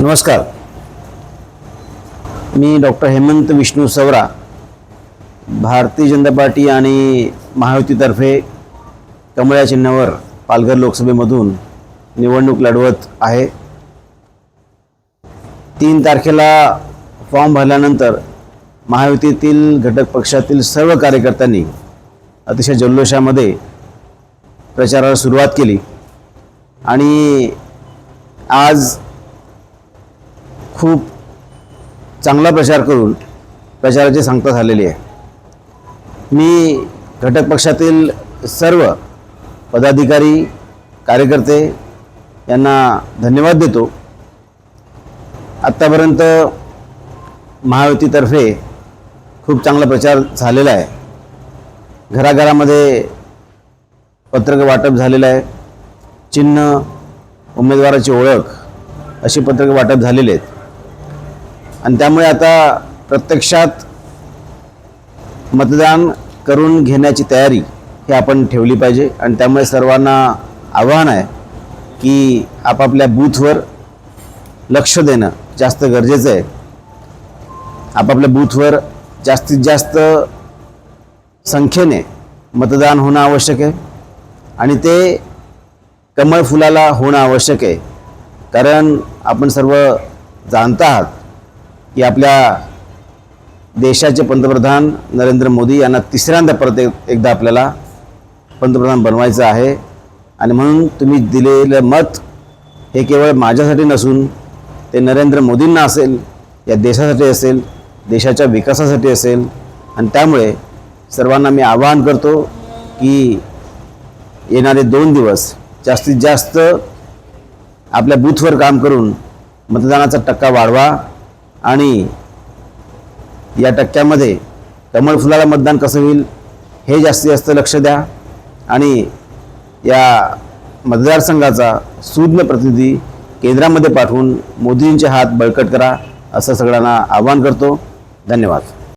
नमस्कार. मी doctor Hemant Vishnu Savara Bharatiya Janata party आणि महायुतीतर्फे कमळ्या चिन्हावर पालघर लोकसभेमधून निवडणूक लढवत आहे. तीन तारखेला फॉर्म भरल्यानंतर महायुतीतील घटक पक्षातील सर्व कार्यकर्त्यांनी अतिशय जल्लोषामध्ये प्रचाराला सुरुवात केली. आणि आज खूप चांगला प्रचार करून प्रचाराची सांगता झालेली आहे. मी घटक पक्षातील सर्व पदाधिकारी कार्यकर्ते यांना धन्यवाद देतो. आत्तापर्यंत महायुतीतर्फे खूप चांगला प्रचार झालेला आहे. घराघरामध्ये पत्रक वाटप झालेलं आहे. चिन्ह उमेदवाराची ओळख अशी पत्रकं वाटप झालेली आहेत. आणि त्यामुळे आता प्रत्यक्षात मतदान करून घेण्याची तयारी ही आपण ठेवली पाहिजे. आणि त्यामुळे सर्वांना आव्हान आहे की आपापल्या बूथवर लक्ष देणं जास्त गरजेचं आहे. आपापल्या बूथवर जास्तीत जास्त संख्येने मतदान होणं आवश्यक आहे. आणि ते कमळ फुलाला होणं आवश्यक आहे. कारण आपण सर्व जाणता आहात की आपल्या देशाचे पंतप्रधान नरेंद्र मोदी यांना तिसऱ्यांदा परत एकदा आपल्याला पंतप्रधान बनवायचं आहे. आणि म्हणून तुम्ही दिलेलं मत हे केवळ माझ्यासाठी नसून ते नरेंद्र मोदींना असेल या देशासाठी असेल देशाच्या विकासासाठी असेल. आणि त्यामुळे सर्वांना मी आवाहन करतो की येणारे दोन दिवस जास्तीत जास्त आपल्या बूथवर काम करून मतदानाचा टक्का वाढवा. आणि या टक्क्यामध्ये कमळ फुलाला मतदान कसं होईल हे जास्तीत जास्त लक्ष द्या. आणि या मतदारसंघाचा सुज्ञ प्रतिनिधी केंद्रामध्ये पाठवून मोदींचे हात बळकट करा असं सगळ्यांना आवाहन करतो. धन्यवाद.